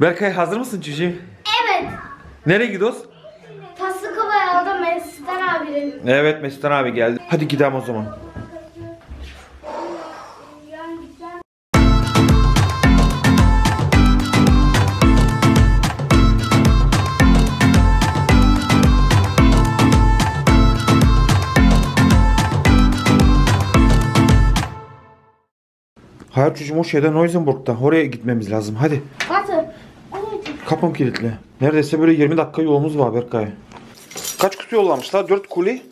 Berkay hazır mısın çocuğum? Evet. Nereye gidiyoruz? Taslı kovayı aldım Mesut'tan abinin. Evet Mesut abi geldi. Hadi gidelim o zaman. Hayır çocuğum o şeyden Noisenburg'da. Oraya gitmemiz lazım. Hadi. Batı. Kapım kilitli. Neredeyse böyle 20 dakika yolumuz var Berkay. Kaç kutu yollamışlar? 4 kuli.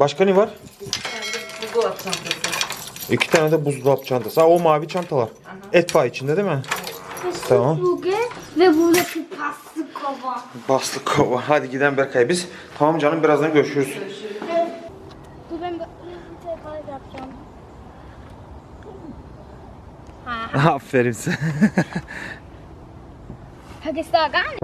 Başka ne var? Buzdolabı çantası. İki tane de buzdolap çantası. Ha, o mavi çantalar. Et pay içinde değil mi? Tamam. Buge ve buradaki paslı kova. Bastık kova. Hadi gidelim Berkay biz. Tamam canım birazdan görüşürüz. Dur ben bir tekrar yapacağım. Aferin sen. Pakistan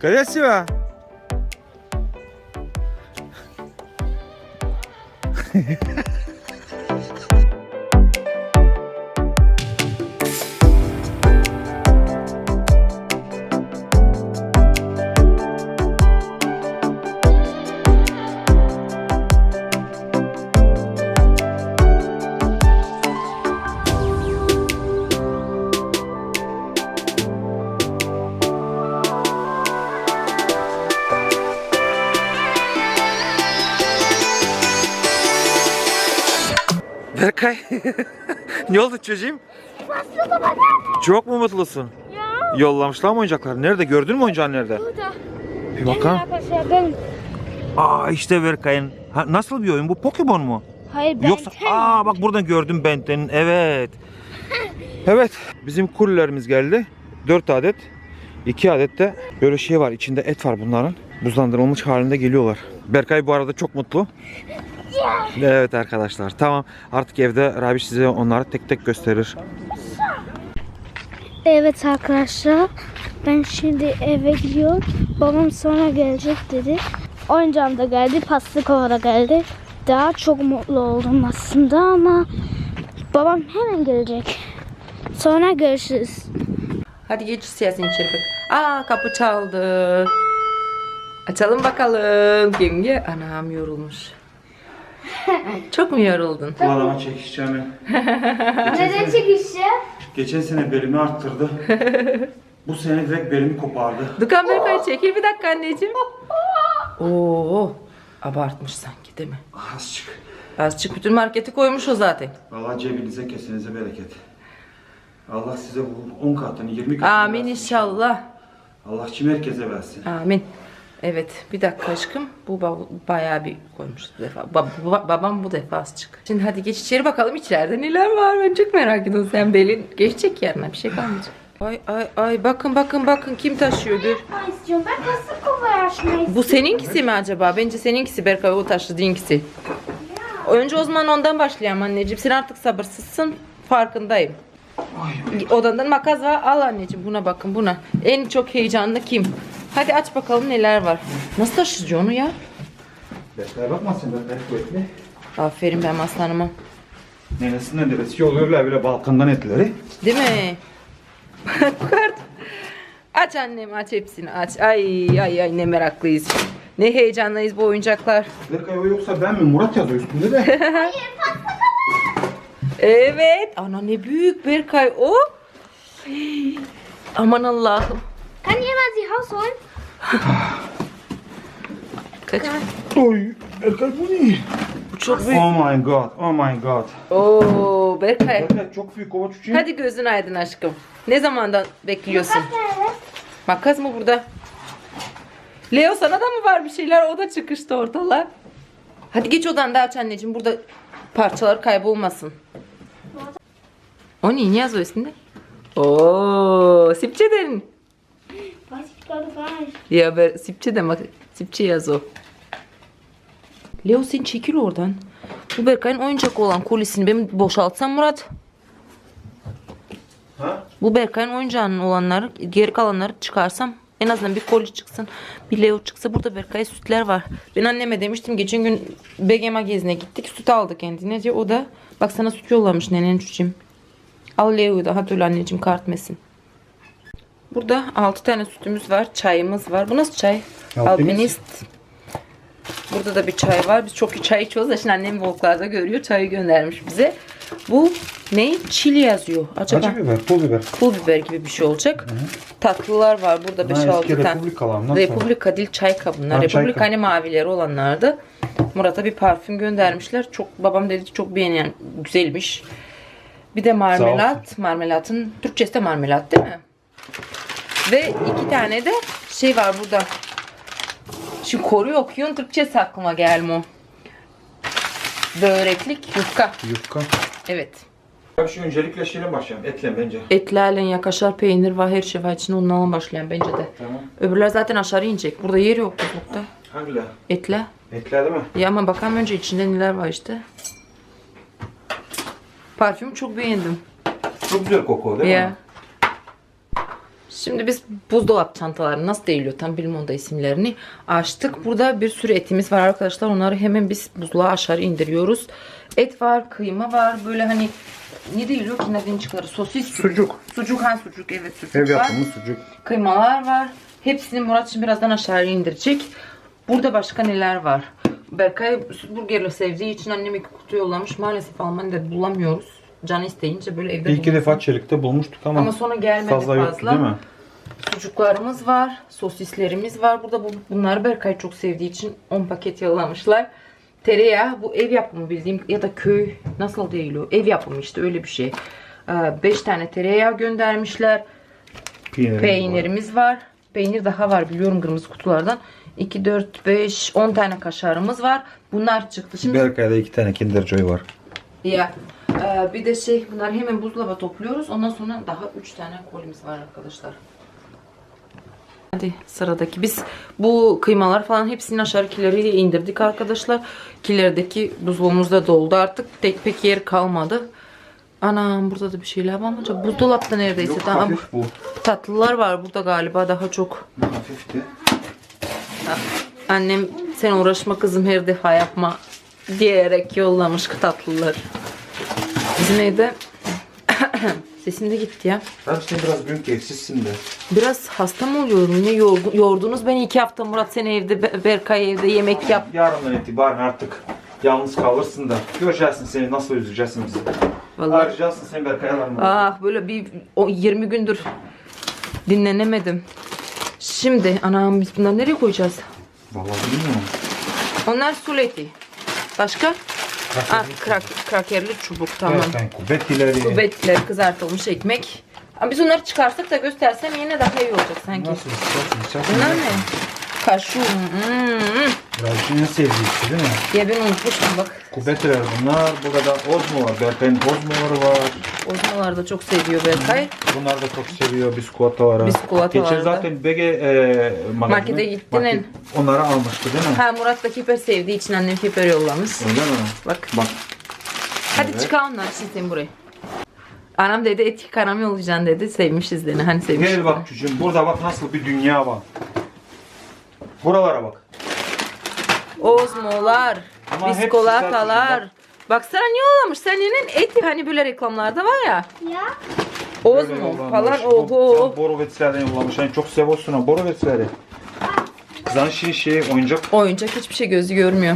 da gar nicht. Красиво. Berkay. ne oldu çocuğum? Çok mu mutlusun? Ya. Yollamışlar mı oyuncakları? Nerede? Gördün mü oyuncağın nerede? Burada. Bir bakalım. Ben... Aa işte Berkay'ın. Ha, nasıl bir oyun bu? Pokemon mu? Hayır ben... Yoksa aa bak buradan gördüm Benten'in. Evet. Evet. Bizim kuryelerimiz geldi. 4 adet. 2 adet de böyle şey var. içinde et var bunların. Buzlandırılmış halinde geliyorlar. Berkay bu arada çok mutlu. Evet arkadaşlar. Tamam. Artık evde Rabiş size onları tek tek gösterir. Evet arkadaşlar. Ben şimdi eve gidiyorum. Babam sonra gelecek dedi. Oyuncağım da geldi. Paslı kova da geldi. Daha çok mutlu oldum aslında ama babam hemen gelecek. Sonra görüşürüz. Hadi geç siyasetin içeri bak. Aa kapı çaldı. Açalım bakalım. Kim ge? Anam yorulmuş. Çok mu yoruldun? Bu adama çekişeceğimi. Neden çekişeceğim? Geçen sene belimi arttırdı. Bu sene direkt belimi kopardı. Dukan Berkay çekil bir dakika anneciğim. Oo, abartmış sanki değil mi? Azıcık. Azıcık bütün marketi koymuş o zaten. Valla cebinize kesinize bereket. Allah size bu 10 katını 20 katını Amin versin. inşallah. Allah kim herkese versin. Amin. Evet bir dakika aşkım. Bu ba- bayağı bir koymuş bu defa. Ba- ba- babam bu defa az çık. Şimdi hadi geç içeri bakalım içeride neler var. Ben çok merak ediyorum. Sen belin geçecek yerine bir şey kalmayacak. Ay ay ay bakın bakın bakın kim taşıyor dur. Ben istiyorum. Ben paslı kovayı açmayı. Bu seninkisi mi acaba? Bence seninkisi Berkay o taşıdığınkisi. Önce o zaman ondan başlayalım anneciğim. Sen artık sabırsızsın. Farkındayım. Odandan makas var. Al anneciğim buna bakın buna. En çok heyecanlı kim? Hadi aç bakalım neler var. Nasıl taşıyıcı onu ya? Bekler bakmasın bekler kuvvetli. Aferin ben aslanıma. Nenesinden dedesi yolluyorlar bile Balkan'dan etleri. Değil mi? Kart. Aç annem aç hepsini aç. Ay ay ay ne meraklıyız. Ne heyecanlıyız bu oyuncaklar. Berkay o yoksa ben mi? Murat yazıyor üstünde de. Evet. Ana ne büyük Berkay o. Aman Allah'ım. Sie rausholen? Kaç? Oy Berkay bu ne? Bu çok büyük. Oh my god oh my god. Oo Berkay. Berkay çok büyük kova çocuğu. Hadi gözün aydın aşkım. Ne zamandan bekliyorsun? Makas mı burada? Leo sana da mı var bir şeyler? O da çıkıştı ortalar. Hadi geç odan da aç anneciğim. Burada parçalar kaybolmasın. O ne? Ne yazıyor üstünde? Oo, Sipçeden. Was ich gerade weiß. Ya ben Sipçeden bak. Sipçe yaz o. Leo sen çekil oradan. Bu Berkay'ın oyuncak olan kolisini ben boşaltsam Murat. Ha? Bu Berkay'ın oyuncağının olanları, geri kalanları çıkarsam en azından bir koli çıksın, bir Leo çıksa. Burada Berkay'a sütler var. Ben anneme demiştim geçen gün BGM gezine gittik. Süt aldı kendine. O da bak sana süt yollamış nenen çocuğum. Al Leo'yu da hadi öyle anneciğim kartmesin. Burada 6 tane sütümüz var. Çayımız var. Bu nasıl çay? Alpinist. Alpinist. Burada da bir çay var. Biz çok çay içiyoruz da şimdi annem vloglarda görüyor. Çayı göndermiş bize. Bu ne? Çili yazıyor. Acaba? Acı biber, pul biber. pul biber gibi bir şey olacak. Tatlılar var burada 5-6 tane. Republikalar. Nasıl? Republika değil çay kabınlar. Ha, çay Republika kabı. hani mavileri olanlardı. Murat'a bir parfüm göndermişler. Çok babam dedi ki çok beğenen güzelmiş. Bir de marmelat. Marmelatın Türkçesi de marmelat değil mi? Ve iki tane de şey var burada. Şimdi koruyor okuyun Türkçesi aklıma gelmiyor. Böreklik yufka. Yufka. Evet. Abi şu öncelikle şeyle başlayalım. Etle bence. Etlerle ya kaşar peynir var her şey var içinde ondan başlayan bence de. Tamam. Öbürler zaten aşağı inecek. Burada yer yok buzlukta. Hangiler? Etle. Etler değil mi? Ya ama bakalım önce içinde neler var işte. Parfümü çok beğendim. Çok güzel koku değil Ya. mi? Şimdi biz buzdolap çantaları nasıl değiliyor tam bilmiyorum da isimlerini açtık. Burada bir sürü etimiz var arkadaşlar. Onları hemen biz buzluğa aşağı indiriyoruz. Et var, kıyma var. Böyle hani ne değiliyor ki nereden çıkarır? Sosis. Sucuk. Sucuk ha sucuk evet sucuk Ev var. yapımı sucuk. Kıymalar var. Hepsini Murat şimdi birazdan aşağıya indirecek. Burada başka neler var? Berkay burgerle sevdiği için annem iki kutu yollamış. Maalesef Almanya'da bulamıyoruz. Canı isteyince böyle evde iki bulmuş. defa çelikte bulmuştuk ama, Ama sonra gelmedi fazla fazla. yoktu değil mi? Sucuklarımız var. Sosislerimiz var. Burada bu, bunları Berkay çok sevdiği için 10 paket yollamışlar. Tereyağı bu ev yapımı bildiğim ya da köy nasıl değil o? Ev yapımı işte öyle bir şey. 5 tane tereyağı göndermişler. Peynirimiz Peynirimiz var. Peynir daha var biliyorum kırmızı kutulardan. 2, 4, 5, 10 tane kaşarımız var. Bunlar çıktı. Şimdi Berkay'da iki tane Kinder Joy var. ya e, bir de şey bunları hemen buzdolaba topluyoruz. Ondan sonra daha 3 tane kolimiz var arkadaşlar. Hadi sıradaki biz bu kıymalar falan hepsini aşağıdakileri indirdik arkadaşlar. Kilerdeki buzdolabımız da doldu artık. Tek pek yer kalmadı. Anam burada da bir şeyler var mı acaba? Buzdolapta neredeyse Yok tamam. bu. Tatlılar var burada galiba daha çok. Hafifti. Annem sen uğraşma kızım her defa yapma diyerek yollamış tatlılar. Bizim evde sesim de gitti ya. Ben sen biraz büyük evsizsin de. Biraz hasta mı oluyorum? Ne yordu, yordunuz beni iki hafta Murat seni evde Be- Berkay evde yemek yap. Yarından itibaren artık yalnız kalırsın da. Göreceksin seni nasıl üzeceksin bizi. Vallahi. Arayacaksın seni Berkay'larla. Ah böyle bir o 20 gündür dinlenemedim. Şimdi anam biz bunları nereye koyacağız? Vallahi bilmiyorum. Onlar suleti. Başka? Ah krak, krakerli çubuk tamam. Berkay'ın kubetileri. Kubetler, kızartılmış ekmek. Ama biz onları çıkarsak da göstersem yine daha iyi olacak sanki. Nasıl istersin. Bunlar ne? Kaşu. Hmm. Sevdiği işte değil mi? Ya ben unutmuştum bak. Kubetiler bunlar. Burada Ozmo var. Berkay'ın Ozmo'ları var. Ozmolar da çok seviyor Berkay. Bunlar da çok seviyor biskolataları. Biskolataları Geçen da. zaten BG e, Markete gittin market Onları almıştı değil mi? Ha Murat da hiper sevdiği için annem hiper yollamış. Öyle mi? Bak. Bak. Hadi Evet. onlar için sen buraya. Anam dedi et yıkanam yollayacaksın dedi. Sevmişiz dedi. Hani sevmiş. Gel bak çocuğum. Burada bak nasıl bir dünya var. Buralara bak. Ozmolar, Ama hepsi biskolatalar. sert Baksana ne yollamış? Senin eti hani böyle reklamlarda var ya. Ja? Böyle Ozmo yollamış. falan Bu- oho. sen Borovetlerden yollamış. Hani çok seviyorsun ha. Borovetleri. Kızan şey şey oyuncak. Oyuncak hiçbir şey gözü görmüyor.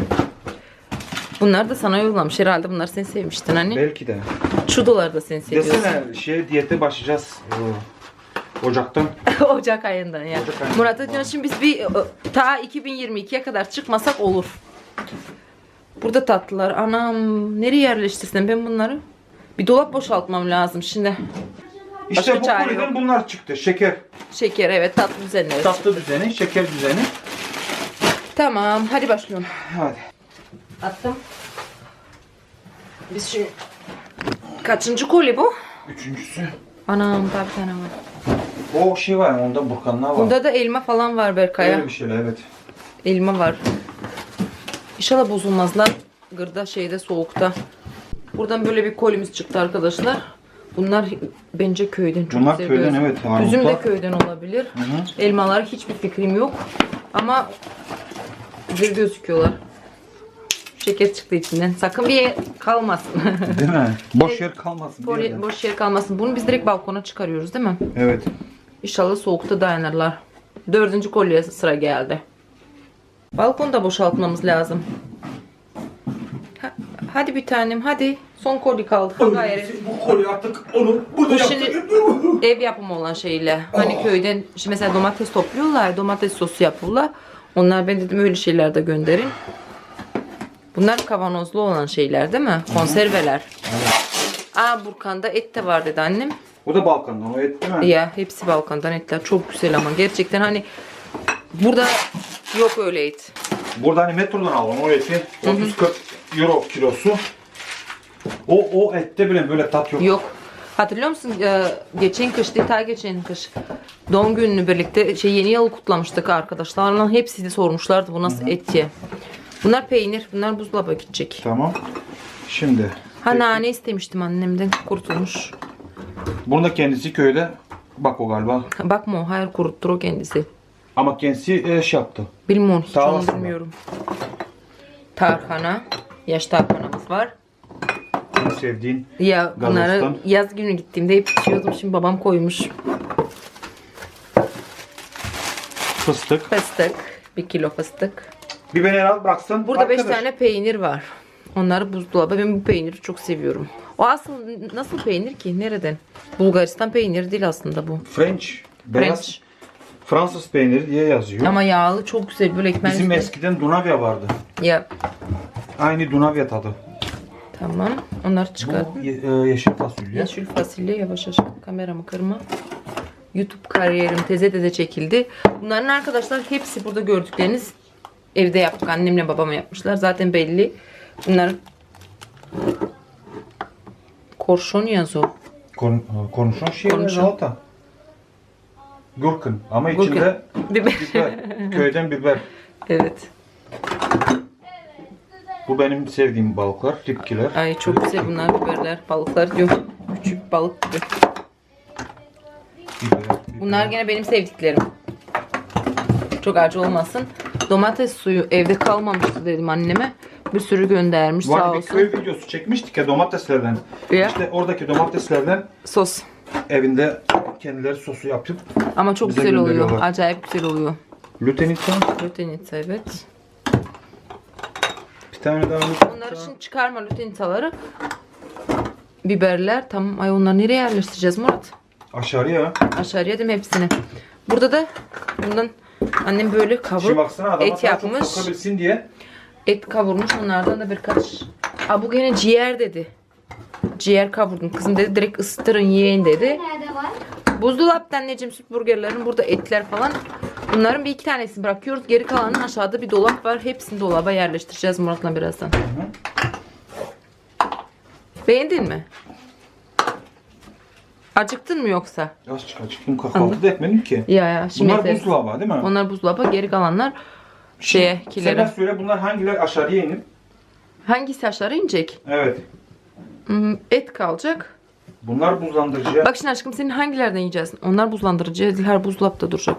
Bunlar da sana yollamış. Herhalde bunlar sen sevmiştin hani. Belki de. Çudolar da sen seviyorsun. Desene şey diyete başlayacağız. Ocaktan. Ocak ayından ya. Ocak ayından. Murat'a diyor şimdi biz bir e, ta 2022'ye kadar çıkmasak olur. Burada tatlılar. Anam nereye yerleştirsem ben bunları? Bir dolap boşaltmam lazım şimdi. İşte Başka bu koliden bunlar çıktı. Şeker. Şeker evet tatlı düzenleri. Tatlı düzeni, şeker düzeni. Tamam hadi başlıyorum. Hadi. Attım. Biz şimdi kaçıncı koli bu? Üçüncüsü. Anam daha bir tane var. O şey var onda burkanlar var. Bunda da elma falan var Berkay'a. Öyle bir şeyler evet. Elma var. İnşallah bozulmazlar. Gırda şeyde soğukta. Buradan böyle bir kolimiz çıktı arkadaşlar. Bunlar bence köyden çok Bunlar seviyoruz. köyden, evet, armutlar. Üzüm de köyden olabilir. hı. Elmalar hiçbir fikrim yok. Ama güzel gözüküyorlar. Şeker çıktı içinden. Sakın bir yer kalmasın. Değil mi? Boş yer kalmasın. Boş yer kalmasın. Bunu biz direkt balkona çıkarıyoruz değil mi? Evet. İnşallah soğukta dayanırlar. Dördüncü kolye sıra geldi. Balkonu da boşaltmamız lazım. Ha- hadi bir tanem hadi. Son kolye kaldı. Gayret. Bu kolye artık onu burada Bu şimdi ev yapımı olan şeyle. Hani köyden şimdi mesela domates topluyorlar. Domates sosu yapıyorlar. Onlar ben dedim öyle şeyler de gönderin. Bunlar kavanozlu olan şeyler değil mi? Konserveler. Aa Burkan'da et de var dedi annem. Bu da Balkan'dan o et değil mi? Ya hepsi Balkan'dan etler. Çok güzel ama gerçekten hani burada yok öyle et. Burada hani metrodan aldım o eti. 30-40 euro kilosu. O, o ette bile böyle tat yok. Yok. Hatırlıyor musun? Ee, geçen kış değil, ta geçen kış. Doğum gününü birlikte şey yeni yıl kutlamıştık arkadaşlarla. Hepsi de sormuşlardı bu nasıl et diye. Bunlar peynir. Bunlar buzdolaba gidecek. Tamam. Şimdi. Ha nane istemiştim annemden. Kurtulmuş. Bunun da kendisi köyde. Bak o galiba. Bakma o hayır kuruttur o kendisi. Ama kendisi e, şey yaptı. Bilmiyorum hiç Sağ onu bilmiyorum. Tarhana. Yaş tarhanamız var. En sevdiğin. Ya bunları Galos'tan. yaz günü gittiğimde hep içiyordum. Şimdi babam koymuş. Fıstık. Fıstık. Bir kilo fıstık. Bir beni al bıraksın. Burada 5 Arkadaş, tane peynir var. Onları buzdolabı. Ben bu peyniri çok seviyorum. O asıl nasıl peynir ki? Nereden? Bulgaristan peyniri değil aslında bu. French. Beyaz. French. Fransız peyniri diye yazıyor. Ama yağlı çok güzel böyle ekmeğin Bizim eskiden Dunavya vardı. Ya Aynı Dunavya tadı. tamam. Onları Bu çıkardım. ye- e, yeşil fasulye. Yeşil fasulye yavaş yavaş kameramı kırma. YouTube kariyerim teze teze çekildi. Bunların arkadaşlar hepsi burada gördükleriniz evde yaptık. Annemle babama yapmışlar. Zaten belli. Bunlar korşon yazıyor. Kon, konuşan şey Konuşan. salata. Gurkun. Ama içinde. Biber. biber. Köyden biber. evet. Bu benim sevdiğim balıklar. Ripkiler. Ay çok güzel bunlar biberler, balıklar diyor. Küçük balık gibi. Biber, biber. Bunlar gene benim sevdiklerim. Çok acı olmasın. Domates suyu evde kalmamıştı dedim anneme. Bir sürü göndermiş Var sağ bir olsun. köy videosu çekmiştik ya domateslerden. Ya. İşte oradaki domateslerden Sos. evinde kendileri sosu yapıp Ama çok Bize güzel oluyor. gönderiyorlar. Acayip güzel oluyor. Lutenica Lutenita evet. bir tane daha lutenica. Onları şimdi çıkarma lutenitaları. Biberler tamam. Ay onları nereye yerleştireceğiz Murat? Aşağıya. Aşağıya değil mi hepsini? Burada da bundan annem böyle Şimdi kavurup baksana adama et daha çok yapmış. sokabilsin diye. Et kavurmuş onlardan da birkaç. Aa bu gene ciğer dedi. Ciğer kavurdum. Kızım dedi direkt ısıtırın yiyin dedi. Nerede var? Buzdolapta anneciğim süt burgerlerin burada etler falan. Bunların bir iki tanesini bırakıyoruz. Geri kalanın aşağıda bir dolap var. Hepsini dolaba yerleştireceğiz Murat'la birazdan. Beğendin mi? Acıktın mı yoksa? Az çık çıktım kahvaltı da etmedim ki. Ya ya şimdi Bunlar yeteriz. buzdolabı değil mi? Onlar buzdolaba geri kalanlar şeye Sen kilere. söyle bunlar hangileri aşağıya inip? Hangisi aşağı inecek? Evet. Hmm, Et kalacak. Bunlar buzlandırıcıya. Bak şimdi aşkım senin hangilerden yiyeceğiz? Onlar buzlandırıcı, her buzdolapta duracak.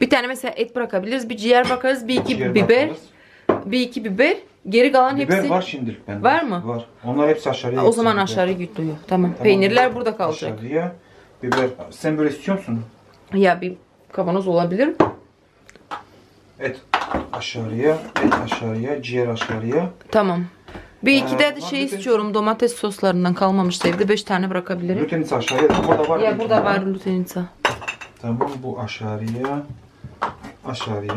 Bir tane mesela et bırakabiliriz, bir ciğer bakarız, bir iki ciğer biber, bakarız. bir iki biber. Geri kalan Biber hepsi var şimdilik bende. Var mı? Var. Onlar hepsi aşağıya. o zaman aşağıya gidiyor. Tamam. Tamam. Peynirler burada kalacak. Aşağıya. Biber. Sen böyle istiyor musun? Ya bir kavanoz olabilir. Et aşağıya, et aşağıya, ciğer aşağıya. Tamam. Bir iki Ee, de var şey de- istiyorum. Domates soslarından kalmamıştı evde. Beş tane bırakabilirim. Glutenis aşağıya. Burada var. Ya burada var lutenica. Tamam bu aşağıya. Aşağıya.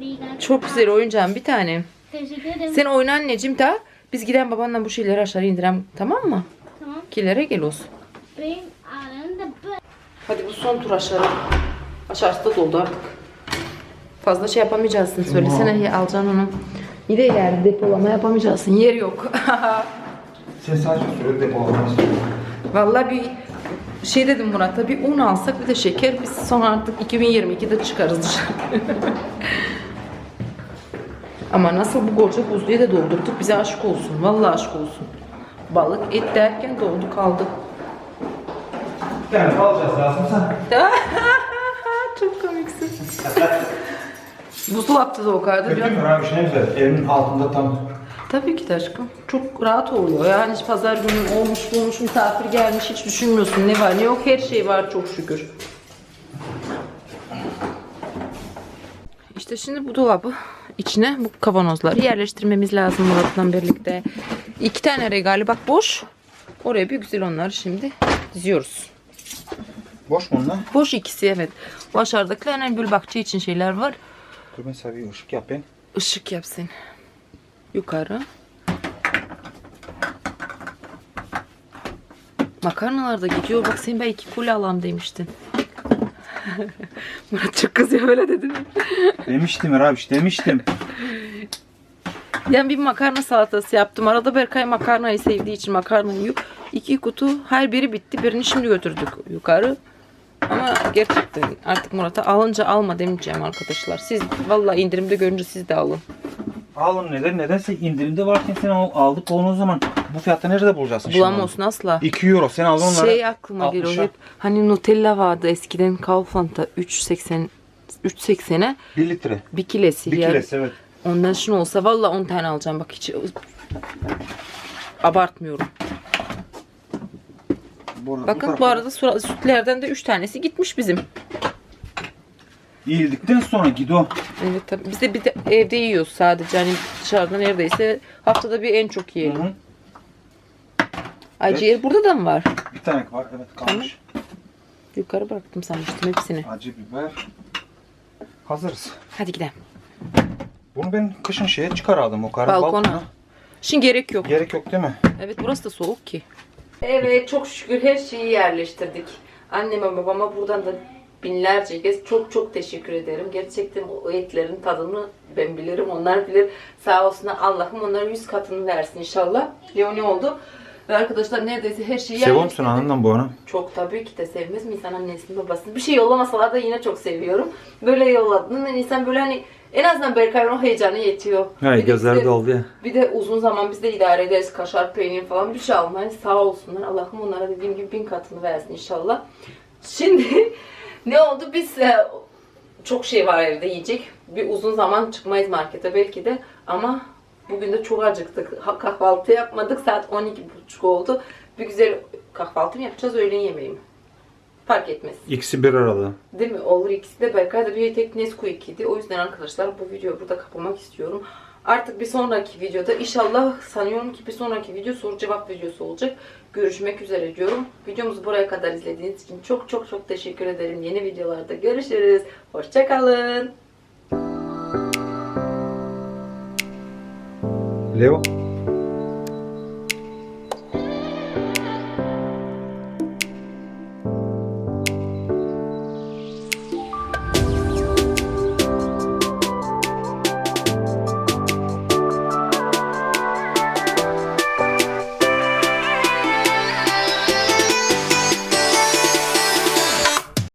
Bir Çok güzel oyuncağım bir tane. Teşekkür ederim. Sen oyna anneciğim ta. Biz giden babanla bu şeyleri aşağı indirem tamam mı? Tamam. Kilere gel olsun. Benim. Hadi bu son tur aşağı. Aşağısı da doldu artık. Fazla şey yapamayacaksın. Söylesene ya alacaksın onu. Bir de ileride depolama yapamayacaksın. Yer yok. Sen sadece depolamak istiyorsun. Vallahi bir şey dedim Murat'a bir un alsak bir de şeker biz sonra artık 2022'de çıkarız dışarı. Ama nasıl bu koca buzluyu da doldurduk bize aşk olsun. Vallahi aşk olsun. Balık et derken doldu kaldı. Tane alacağız lazım sen. Çok komiksin. Buzdolapta da o kadar. Kötü mü abi ne güzel. Evin altında tam. Tabii ki de aşkım. Çok rahat oluyor. Yani hiç pazar günü olmuş bulmuş misafir gelmiş hiç düşünmüyorsun ne var ne yok. Her şey var çok şükür. İşte şimdi bu dolabı içine bu kavanozları yerleştirmemiz lazım Murat'la birlikte. İki tane regali bak boş. Oraya bir güzel onları şimdi diziyoruz. Boş mu onlar? Boş ikisi evet. Bu aşağıdakiler böyle bahçe için şeyler var. Dur ben bir ışık yapayım. Işık yapsın. Yukarı. Makarnalar da gidiyor. Bak sen belki kule alam demiştin. Murat çok kızıyor öyle dedin. Demiştim Rabiş demiştim. Yani bir makarna salatası yaptım. Arada Berkay makarnayı sevdiği için makarna yiyor. İki kutu her biri bitti. Birini şimdi götürdük yukarı. Ama gerçekten artık Murat'a alınca alma demeyeceğim arkadaşlar. Siz vallahi indirimde görünce siz de alın. Alın neden? Nedense indirimde varken sen al- aldık onu o zaman bu fiyatta nerede bulacaksın Bulamıyorsun asla. onu? 2 euro sen aldın onları. Şey aklıma geliyor 60'a. hep. Hani Nutella vardı eskiden Kaufland'da 3.80 3.80'e 1 litre. bir kilesi. 1 yani. kilesi evet. Ondan şunu olsa valla 10 tane alacağım bak hiç abartmıyorum. Bu, Bakın bu arada sura- sütlerden de 3 tanesi gitmiş bizim. Yiyildikten sonra gido. Evet tabii. Biz de bir de evde yiyoruz sadece. Hani dışarıda neredeyse haftada bir en çok Hı yiyelim. hı. Ay ciğer burada da mı var? Bir tane var evet kalmış. Yukarı bıraktım sanmıştım hepsini. Acı biber. Hazırız. Hadi gidelim. Bunu ben kışın şeye çıkaralım o karı Balkona. Şimdi gerek yok. Gerek yok değil mi? Evet burası da soğuk ki. Evet çok şükür her şeyi yerleştirdik. Anneme babama buradan da binlerce kez çok çok teşekkür ederim. Gerçekten o etlerin tadını ben bilirim onlar bilir. Sağ olsunlar Allah'ım onlara yüz katını versin inşallah. Leoni oldu. Ve arkadaşlar neredeyse her şeyi Seviyor musun anından bu ana? Çok tabii ki de sevmez mi insan annesini babasını? Bir şey yollamasalar da yine çok seviyorum. Böyle yolladığında insan böyle hani en azından Berkay'ın o heyecanı yetiyor. Bir de bize- doldu ya. bir de uzun zaman biz de idare ederiz. Kaşar, peynir falan bir şey almayız. Sağ olsunlar. Allah'ım onlara dediğim gibi bin katını versin inşallah. Şimdi ne oldu? Biz e, çok şey var evde yiyecek. Bir uzun zaman çıkmayız markete belki de. Ama bugün de çok acıktık. Ha- Kahvaltı yapmadık. Saat 12.30 oldu. Bir güzel kahvaltı mı yapacağız, öğlen yemeği mi? Fark etmez. İkisi bir arada. Değil mi? Olur ikisi de Berkay da bir tek Nesquik idi. O yüzden arkadaşlar bu videoyu burada kapamak istiyorum. Artık bir sonraki videoda inşallah sanıyorum ki bir sonraki video soru cevap videosu olacak. Görüşmek üzere diyorum. Videomuzu buraya kadar izlediğiniz için çok çok çok teşekkür ederim. Yeni videolarda görüşürüz. Hoşçakalın. Leo.